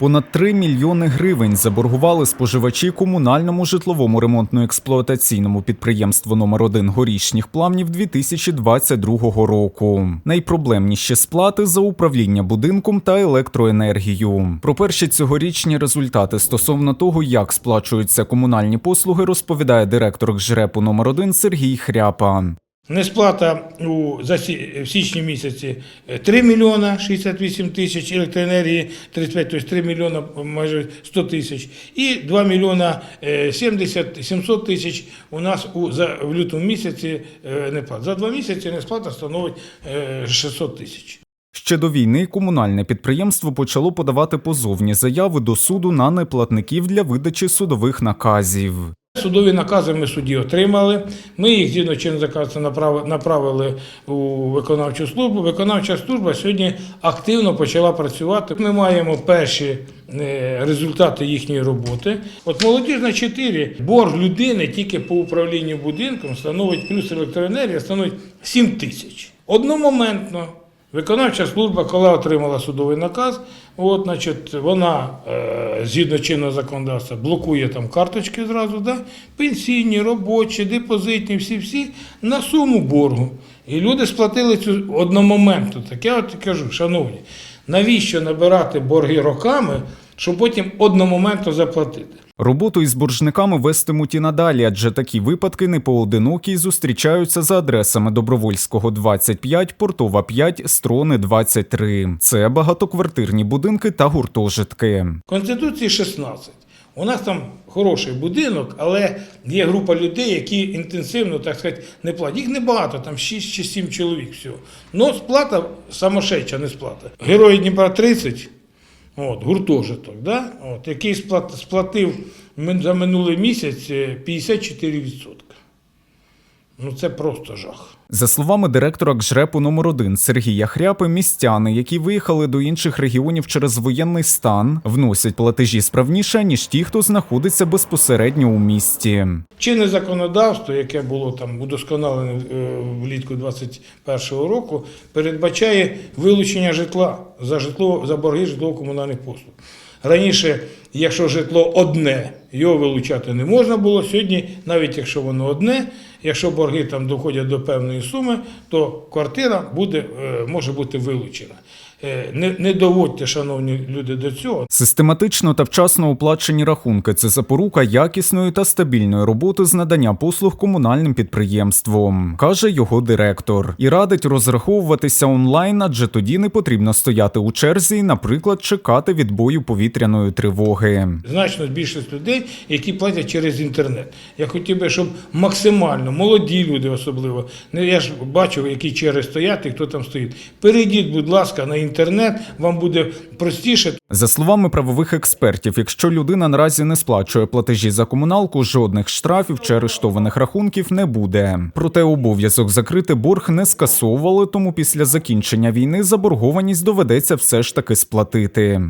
Понад 3 мільйони гривень заборгували споживачі комунальному житловому ремонтно-експлуатаційному підприємству номер 1 горішніх плавнів 2022 року. Найпроблемніші сплати за управління будинком та електроенергію. Про перші цьогорічні результати стосовно того, як сплачуються комунальні послуги, розповідає директор ГЖРЕПу номер 1 Сергій Хряпа. Несплата у, за, в січні місяці е, 3 мільйона 68 тисяч, електроенергії 35, тобто 3 мільйона майже 100 тисяч. І 2 мільйона е, 70, 700 тисяч у нас у, за, в лютому місяці е, неплат. За два місяці несплата становить е, 600 тисяч. Ще до війни комунальне підприємство почало подавати позовні заяви до суду на неплатників для видачі судових наказів. Судові накази ми судді отримали. Ми їх згідно законодавства направи- направили у виконавчу службу. Виконавча служба сьогодні активно почала працювати. Ми маємо перші е, результати їхньої роботи. От молодіжна 4, борг людини тільки по управлінню будинком становить плюс електроенергія становить 7 тисяч. Одномоментно Виконавча служба, коли отримала судовий наказ, от, значить, вона е, згідно чинного законодавства блокує там карточки зразу, да? пенсійні, робочі, депозитні, всі-всі на суму боргу. І люди сплатили цю одномоментно. Так я от кажу, шановні, навіщо набирати борги роками, щоб потім одномоментно заплатити? Роботу із боржниками вестимуть і надалі, адже такі випадки непоодинокі і зустрічаються за адресами Добровольського 25, Портова 5, Строни 23. Це багатоквартирні будинки та гуртожитки. Конституції 16. У нас там хороший будинок, але є група людей, які інтенсивно, так сказати, не платять. Їх небагато, там 6 чи 7 чоловік всього. Ну, сплата самошедша не сплата. Герої Дніпра 30, от, гуртожиток, да? от, який сплат, сплатив за минулий місяць е, 54%. Ну це просто жах. За словами директора ГЖРЕПу номер 1 Сергія Хряпи, містяни, які виїхали до інших регіонів через воєнний стан, вносять платежі справніше, ніж ті, хто знаходиться безпосередньо у місті. Чинне законодавство, яке було там удосконалене е, влітку 2021 року, передбачає вилучення житла за житло за борги житлово-комунальних послуг. Раніше, якщо житло одне, його вилучати не можна було. Сьогодні, навіть якщо воно одне, якщо борги там доходять до певної суми, то квартира буде, е, може бути вилучена. Е, Не, не доводьте, шановні люди, до цього. Систематично та вчасно оплачені рахунки це запорука якісної та стабільної роботи з надання послуг комунальним підприємством, каже його директор, і радить розраховуватися онлайн, адже тоді не потрібно стояти у черзі, наприклад, чекати відбою повітряної тривоги. Значно більшість людей, які платять через інтернет. Я хотів би, щоб максимально молоді люди, особливо, не я ж бачу, які черги стоять і хто там стоїть. Перейдіть, будь ласка, на інтернет, вам буде простіше. За словами правових експертів, якщо людина наразі не сплачує платежі за комуналку, жодних штрафів чи арештованих рахунків не буде. Проте обов'язок закрити борг не скасовували, тому після закінчення війни заборгованість доведеться все ж таки сплатити.